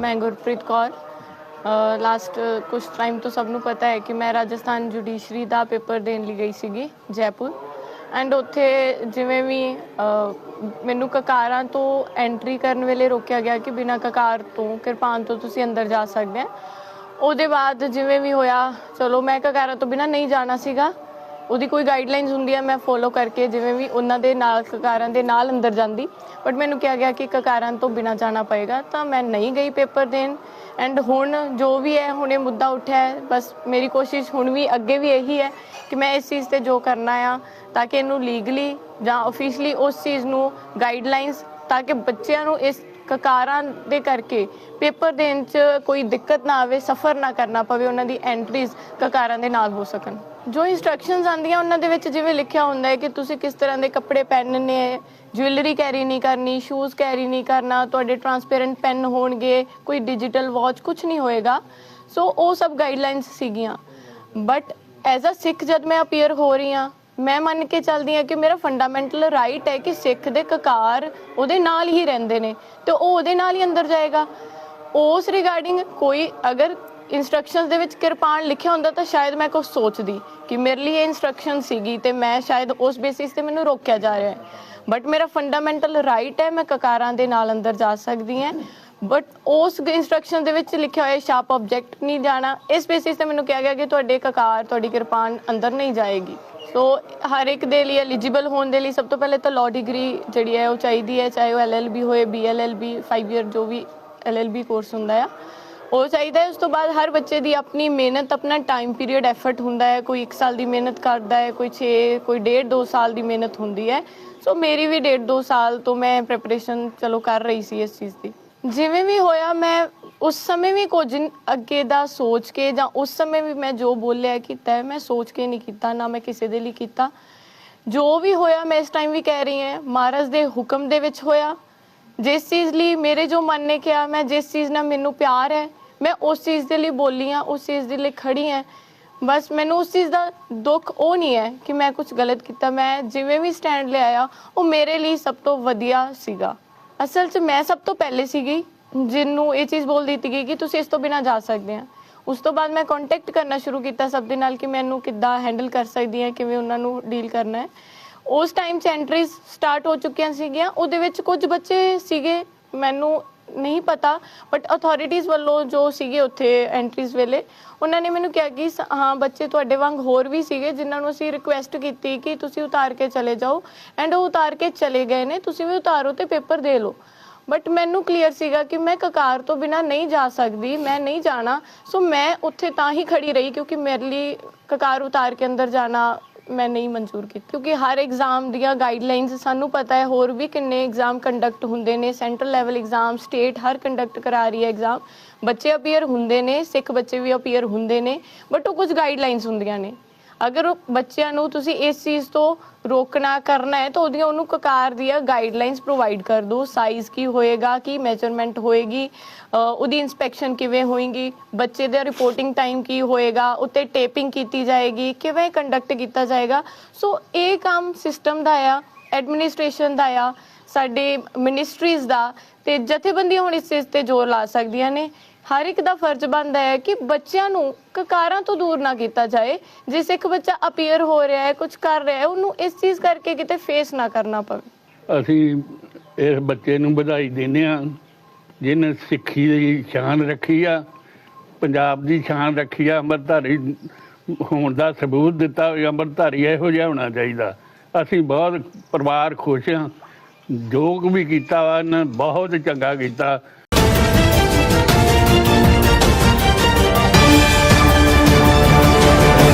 ਮੈਂ ਗੁਰਪ੍ਰੀਤ ਕੌਰ। ਲਾਸਟ ਕੁਝ ਟਾਈਮ ਤੋਂ ਸਭ ਨੂੰ ਪਤਾ ਹੈ ਕਿ ਮੈਂ ਰਾਜਸਥਾਨ ਜੁਡੀਸ਼ਰੀ ਦਾ ਪੇਪਰ ਦੇਣ ਲਈ ਗਈ ਸੀਗੀ, ਜੈਪੁਰ। ਐਂਡ ਉੱਥੇ ਜਿਵੇਂ ਵੀ ਮੈਨੂੰ ਕਕਾਰਾਂ ਤੋਂ ਐਂਟਰੀ ਕਰਨ ਵੇਲੇ ਰੋਕਿਆ ਗਿਆ ਕਿ ਬਿਨਾਂ ਕਕਾਰ ਤੋਂ, ਕਿਰਪਾਨ ਤੋਂ ਤੁਸੀਂ ਅੰਦਰ ਜਾ ਸਕਦੇ ਆ ਉਹਦੇ ਬਾਅਦ ਜਿਵੇਂ ਵੀ ਹੋਇਆ, ਚਲੋ ਮੈਂ ਕਕਾਰਾਂ ਤੋਂ ਬਿਨਾਂ ਨਹੀਂ ਜਾਣਾ ਸੀਗਾ। ਉਹਦੀ ਕੋਈ ਗਾਈਡਲਾਈਨਸ ਹੁੰਦੀ ਆ, ਮੈਂ ਫੋਲੋ ਕਰਕੇ ਜਿਵੇਂ ਵੀ ਉਹਨਾਂ ਦੇ ਨਾਲ, ਕਕਾਰਾਂ ਦੇ ਨਾਲ ਅੰਦਰ ਜਾਂਦੀ। ਬਟ ਮੈਨੂੰ ਕਿਹਾ ਗਿਆ ਕਿ ਕਕਾਰਾਂ ਤੋਂ ਬਿਨਾਂ ਜਾਣਾ ਪਏਗਾ, ਤਾਂ ਮੈਂ ਨਹੀਂ ਗਈ ਪੇਪਰ ਦੇਣ। ਐਂਡ ਹੁਣ ਜੋ ਵੀ ਹੈ, ਹੁਣੇ ਮੁੱਦਾ ਉੱਠਿਆ ਹੈ। ਬਸ ਮੇਰੀ ਕੋਸ਼ਿਸ਼ ਹੁਣ ਵੀ ਅੱਗੇ ਵੀ ਇਹੀ ਹੈ ਕਿ ਮੈਂ ਇਸ ਚੀਜ਼ ਤੇ ਜੋ ਕਰਨਾ ਆ, ਤਾਂ ਕਿ ਇਹਨੂੰ ਲੀਗਲੀ ਜਾਂ ਆਫੀਸ਼ੀਅਲੀ ਉਸ ਚੀਜ਼ ਨੂੰ ਗਾਈਡਲਾਈਨਸ ਤਾਂ ਕਿ ਬੱਚਿਆਂ ਨੂੰ ਇਸ ਕਕਾਰਾਂ ਦੇ ਕਰਕੇ ਪੇਪਰ ਦੇਣ 'ਚ ਕੋਈ ਦਿੱਕਤ ਨਾ ਆਵੇ, ਸਫਰ ਨਾ ਕਰਨਾ ਪਵੇ, ਉਹਨਾਂ ਦੀ ਐਂਟਰੀਜ਼ ਕਕਾਰਾਂ ਦੇ ਨਾਲ ਹੋ ਸਕਣ। ਜੋ ਇਨਸਟਰਕਸ਼ਨਸ ਆਉਂਦੀਆਂ ਉਹਨਾਂ ਦੇ ਵਿੱਚ ਜਿਵੇਂ ਲਿਖਿਆ ਹੁੰਦਾ ਹੈ ਕਿ ਤੁਸੀਂ ਕਿਸ ਤਰ੍ਹਾਂ ਦੇ ਕੱਪੜੇ ਪਹਿਨਣੇ ਹੈ ਜੁਐਲਰੀ ਕੈਰੀ ਨਹੀਂ ਕਰਨੀ ਸ਼ੂਜ਼ ਕੈਰੀ ਨਹੀਂ ਕਰਨਾ, ਤੁਹਾਡੇ ਟਰਾਂਸਪੇਰੈਂਟ ਪੈਨ ਹੋਣਗੇ, ਕੋਈ ਡਿਜੀਟਲ ਵਾਚ ਕੁਝ ਨਹੀਂ ਹੋਏਗਾ। ਸੋ ਉਹ ਸਭ ਗਾਈਡਲਾਈਨਸ ਸੀਗੀਆਂ। ਬਟ ਐਜ਼ ਅ ਸਿੱਖ ਜਦ ਮੈਂ ਅਪੀਅਰ ਹੋ ਰਹੀ ਹਾਂ ਮੈਂ ਮੰਨ ਕੇ ਚੱਲਦੀ ਹਾਂ ਕਿ ਮੇਰਾ ਫੰਡਾਮੈਂਟਲ ਰਾਈਟ ਹੈ ਕਿ ਸਿੱਖ ਦੇ ਕਕਾਰ ਉਹਦੇ ਨਾਲ ਹੀ ਰਹਿੰਦੇ ਨੇ ਤੇ ਉਹ ਉਹਦੇ ਨਾਲ ਹੀ ਅੰਦਰ ਜਾਏਗਾ। ਉਸ ਰਿਗਾਰਡਿੰਗ ਕੋਈ ਅਗਰ ਇਨਸਟਰਕਸ਼ਨਸ ਦੇ ਵਿੱਚ ਕਿਰਪਾਨ ਲਿਖਿਆ ਹੁੰਦਾ ਤਾਂ ਸ਼ਾਇਦ ਮੈਂ ਕੁਝ ਸੋਚਦੀ ਕਿ ਮੇਰੇ ਲਈ ਇਹ ਇਨਸਟਰਕਸ਼ਨ ਸੀਗੀ ਤੇ ਮੈਂ ਸ਼ਾਇਦ ਉਸ ਬੇਸਿਸ ਤੇ ਮੈਨੂੰ ਰੋਕਿਆ ਜਾ ਰਿਹਾ ਹੈ। ਬਟ ਮੇਰਾ ਫੰਡਾਮੈਂਟਲ ਰਾਈਟ ਹੈ, ਮੈਂ ਕਕਾਰਾਂ ਦੇ ਨਾਲ ਅੰਦਰ ਜਾ ਸਕਦੀ ਹਾਂ। ਬਟ ਉਸ ਇਨਸਟਰਕਸ਼ਨ ਦੇ ਵਿੱਚ ਲਿਖਿਆ ਹੋਇਆ ਸ਼ਾਰਪ ਆਬਜੈਕਟ ਨਹੀਂ ਜਾਣਾ। ਇਸ ਬੇਸਿਸ ਤੇ ਮੈਨੂੰ ਕਿਹਾ ਗਿਆ ਕਿ ਤੁਹਾਡੇ ਕਕਾਰ, ਤੁਹਾਡੀ ਕਿਰਪਾਨ ਅੰਦਰ ਨਹੀਂ ਜਾਏਗੀ। ਸੋ ਹਰ ਇੱਕ ਦੇ ਲਈ ਐਲੀਜੀਬਲ ਹੋਣ ਦੇ ਲਈ ਸਭ ਤੋਂ ਪਹਿਲੇ ਤਾਂ ਲਾਅ ਡਿਗਰੀ ਜਿਹੜੀ ਹੈ ਉਹ ਚਾਹੀਦੀ ਹੈ, ਚਾਹੇ ਉਹ ਐਲਐਲਬੀ ਹੋਏ ਬੀਐਲਐਲਬੀ 5 ਇਅਰ ਜੋ ਵੀ ਐਲਐਲਬੀ ਕੋਰਸ ਹੁੰਦਾ ਆ। ਉਹ ਚਾਹੀਦਾ ਹੈ, ਉਸ ਤੋਂ ਬਾਅਦ ਹਰ ਬੱਚੇ ਦੀ ਆਪਣੀ ਮਿਹਨਤ, ਆਪਣਾ ਟਾਈਮ ਪੀਰੀਅਡ ਐਫਰਟ ਹੁੰਦਾ ਹੈ। ਕੋਈ 1 ਸਾਲ ਦੀ ਮਿਹਨਤ ਕਰਦਾ ਹੈ, ਕੋਈ 6 ਕੋਈ 1.5 2 ਸਾਲ ਦੀ ਮਿਹਨਤ ਹੁੰਦੀ ਹੈ। ਸੋ ਮੇਰੀ ਵੀ 1.5 2 ਸਾਲ ਤੋਂ ਮੈਂ ਪ੍ਰੈਪਰੇਸ਼ਨ ਚਲੋ ਕਰ ਰਹੀ ਸੀ ਇਸ ਚੀਜ਼ ਦੀ। ਜਿਵੇਂ ਵੀ ਹੋਇਆ, ਮੈਂ ਉਸ ਸਮੇਂ ਵੀ ਕੁਝ ਅੱਗੇ ਦਾ ਸੋਚ ਕੇ ਜਾਂ ਉਸ ਸਮੇਂ ਵੀ ਮੈਂ ਜੋ ਬੋਲਿਆ ਕੀਤਾ ਹੈ, ਮੈਂ ਸੋਚ ਕੇ ਨਹੀਂ ਕੀਤਾ, ਨਾ ਮੈਂ ਕਿਸੇ ਦੇ ਲਈ ਕੀਤਾ। ਜੋ ਵੀ ਹੋਇਆ, ਮੈਂ ਇਸ ਟਾਈਮ ਵੀ ਕਹਿ ਰਹੀ ਹਾਂ, ਮਹਾਰਾਜ ਦੇ ਹੁਕਮ ਦੇ ਵਿੱਚ ਹੋਇਆ। ਜਿਸ ਚੀਜ਼ ਲਈ ਮੇਰੇ ਜੋ ਮਨ ਨੇ ਕਿਹਾ, ਮੈਂ ਜਿਸ ਚੀਜ਼ ਨਾਲ ਮੈਨੂੰ ਪਿਆਰ ਹੈ, ਮੈਂ ਉਸ ਚੀਜ਼ ਦੇ ਲਈ ਬੋਲੀ ਹਾਂ, ਉਸ ਚੀਜ਼ ਦੇ ਲਈ ਖੜੀ ਹਾਂ। ਬਸ ਮੈਨੂੰ ਉਸ ਚੀਜ਼ ਦਾ ਦੁੱਖ ਉਹ ਨਹੀਂ ਹੈ ਕਿ ਮੈਂ ਕੁਝ ਗਲਤ ਕੀਤਾ। ਮੈਂ ਜਿਵੇਂ ਵੀ ਸਟੈਂਡ ਲਿਆਇਆ, ਉਹ ਮੇਰੇ ਲਈ ਸਭ ਤੋਂ ਵਧੀਆ ਸੀਗਾ। ਅਸਲ 'ਚ ਮੈਂ ਸਭ ਤੋਂ ਪਹਿਲੇ ਸੀਗੀ ਜਿਹਨੂੰ ਇਹ ਚੀਜ਼ ਬੋਲ ਦਿੱਤੀ ਗਈ ਕਿ ਤੁਸੀਂ ਇਸ ਤੋਂ ਬਿਨਾ ਜਾ ਸਕਦੇ ਆ। ਉਸ ਤੋਂ ਬਾਅਦ ਮੈਂ ਕੰਟੈਕਟ ਕਰਨਾ ਸ਼ੁਰੂ ਕੀਤਾ ਸਭ ਦੇ ਨਾਲ ਕਿ ਮੈਨੂੰ ਕਿੱਦਾਂ ਹੈਂਡਲ ਕਰ ਸਕਦੀ ਹਾਂ ਕਿਵੇਂ ਉਹਨਾਂ ਨੂੰ ਡੀਲ ਕਰਨਾ ਹੈ। ਉਸ ਟਾਈਮ 'ਚ ਐਂਟਰੀਜ਼ ਸਟਾਰਟ ਹੋ ਚੁੱਕੀਆਂ ਸੀਗੀਆਂ, ਉਹਦੇ ਵਿੱਚ ਕੁਝ ਬੱਚੇ ਸੀਗੇ, ਮੈਨੂੰ ਨਹੀਂ ਪਤਾ ਬਟ ਅਥਾਰਟੀਜ਼ ਵੱਲੋਂ ਜੋ ਸੀਗੇ ਉੱਥੇ ਐਂਟਰੀਜ਼ ਵੇਲੇ, ਉਹਨਾਂ ਨੇ ਮੈਨੂੰ ਕਿਹਾ ਕਿ ਸ- ਹਾਂ, ਬੱਚੇ ਤੁਹਾਡੇ ਵਾਂਗ ਹੋਰ ਵੀ ਸੀਗੇ, ਜਿਨ੍ਹਾਂ ਨੂੰ ਅਸੀਂ ਰਿਕੁਐਸਟ ਕੀਤੀ ਕਿ ਤੁਸੀਂ ਉਤਾਰ ਕੇ ਚਲੇ ਜਾਓ ਐਂਡ ਉਹ ਉਤਾਰ ਕੇ ਚਲੇ ਗਏ ਨੇ, ਤੁਸੀਂ ਵੀ ਉਤਾਰੋ ਤੇ ਪੇਪਰ ਦੇ ਲਓ। ਬਟ ਮੈਨੂੰ ਕਲੀਅਰ ਸੀਗਾ ਕਿ ਮੈਂ ਕਕਾਰ ਤੋਂ ਬਿਨਾ ਨਹੀਂ ਜਾ ਸਕਦੀ, ਮੈਂ ਨਹੀਂ ਜਾਣਾ ਸੋ ਮੈਂ ਉੱਥੇ ਤਾਂ ਹੀ ਖੜੀ ਰਹੀ ਕਿਉਂਕਿ ਮੇਰੇ ਲਈ ਕਕਾਰ ਉਤਾਰ ਕੇ ਅੰਦਰ ਜਾਣਾ ਮੈਂ ਨਹੀਂ ਮਨਜ਼ੂਰ ਕੀਤੀ, ਕਿਉਂਕਿ ਹਰ ਐਗਜ਼ਾਮ ਦੀਆਂ ਗਾਈਡਲਾਈਨਸ ਸਾਨੂੰ ਪਤਾ ਹੈ, ਹੋਰ ਵੀ ਕਿੰਨੇ ਐਗਜ਼ਾਮ ਕੰਡਕਟ ਹੁੰਦੇ ਨੇ ਸੈਂਟਰਲ ਲੈਵਲ ਐਗਜ਼ਾਮ ਸਟੇਟ ਹਰ ਕੰਡਕਟ ਕਰਾ ਰਹੀ ਹੈ ਐਗਜ਼ਾਮ ਬੱਚੇ ਅਪੀਅਰ ਹੁੰਦੇ ਨੇ, ਸਿੱਖ ਬੱਚੇ ਵੀ ਅਪੀਅਰ ਹੁੰਦੇ ਨੇ ਬਟ ਉਹ ਕੁਝ ਗਾਈਡਲਾਈਨਸ ਹੁੰਦੀਆਂ ਨੇ। ਅਗਰ ਉਹ ਬੱਚਿਆਂ ਨੂੰ ਤੁਸੀਂ ਇਸ ਚੀਜ਼ ਤੋਂ ਰੋਕਣਾ ਕਰਨਾ ਹੈ, ਤਾਂ ਉਹਦੀਆਂ ਉਹਨੂੰ ਕਕਾਰ ਦੀਆਂ ਗਾਈਡਲਾਈਨਸ ਪ੍ਰੋਵਾਈਡ ਕਰ ਦਿਓ। ਸਾਈਜ਼ ਕੀ ਹੋਏਗਾ, ਕੀ ਮੈਜ਼ਰਮੈਂਟ ਹੋਏਗੀ ਉਹਦੀ ਇਨਸਪੈਕਸ਼ਨ ਕਿਵੇਂ ਹੋਏਗੀ, ਬੱਚੇ ਦਾ ਰਿਪੋਰਟਿੰਗ ਟਾਈਮ ਕੀ ਹੋਏਗਾ, ਉੱਤੇ ਟੇਪਿੰਗ ਕੀਤੀ ਜਾਏਗੀ, ਕਿਵੇਂ ਕੰਡਕਟ ਕੀਤਾ ਜਾਏਗਾ। ਸੋ ਇਹ ਕੰਮ ਸਿਸਟਮ ਦਾ ਆ ਐਡਮਿਨਿਸਟ੍ਰੇਸ਼ਨ ਦਾ ਆ, ਸਾਡੇ ਮਿਨਿਸਟਰੀਜ਼ ਦਾ, ਤੇ ਜਥੇਬੰਦੀਆਂ ਹੁਣ ਇਸ ਚੀਜ਼ ਤੇ ਜ਼ੋਰ ਲਾ ਸਕਦੀਆਂ ਨੇ। ਹਰ ਇੱਕ ਦਾ ਫਰਜ਼ ਬਣਦਾ ਹੈ ਕਿ ਬੱਚਿਆਂ ਨੂੰ ਕਕਾਰਾਂ ਤੋਂ ਦੂਰ ਨਾ ਕੀਤਾ ਜਾਏ, ਜੇ ਸਿੱਖ ਬੱਚਾ ਅਪੀਅਰ ਹੋ ਰਿਹਾ ਹੈ ਕੁਝ ਕਰ ਰਿਹਾ ਹੈ, ਉਹਨੂੰ ਇਸ ਚੀਜ਼ ਕਰਕੇ ਕਿਤੇ ਫੇਸ ਨਾ ਕਰਨਾ ਪਵੇ। ਅਸੀਂ ਇਸ ਬੱਚੇ ਨੂੰ ਵਧਾਈ ਦਿੰਦੇ ਹਾਂ, ਜਿਹਨੇ ਸਿੱਖੀ ਦੀ ਸ਼ਾਨ ਰੱਖੀ ਆ, ਪੰਜਾਬ ਦੀ ਸ਼ਾਨ ਰੱਖੀ ਆ, ਅੰਮ੍ਰਿਤਧਾਰੀ ਹੋਣ ਦਾ ਸਬੂਤ ਦਿੱਤਾ ਹੋਇਆ, ਅੰਮ੍ਰਿਤਧਾਰੀ ਇਹੋ ਜਿਹਾ ਹੋਣਾ ਚਾਹੀਦਾ। ਅਸੀਂ ਬਹੁਤ ਪਰਿਵਾਰ ਖੁਸ਼ ਹਾਂ, ਜੋ ਕੁ ਵੀ ਕੀਤਾ ਵਾ, ਇਹਨਾਂ ਬਹੁਤ ਚੰਗਾ ਕੀਤਾ।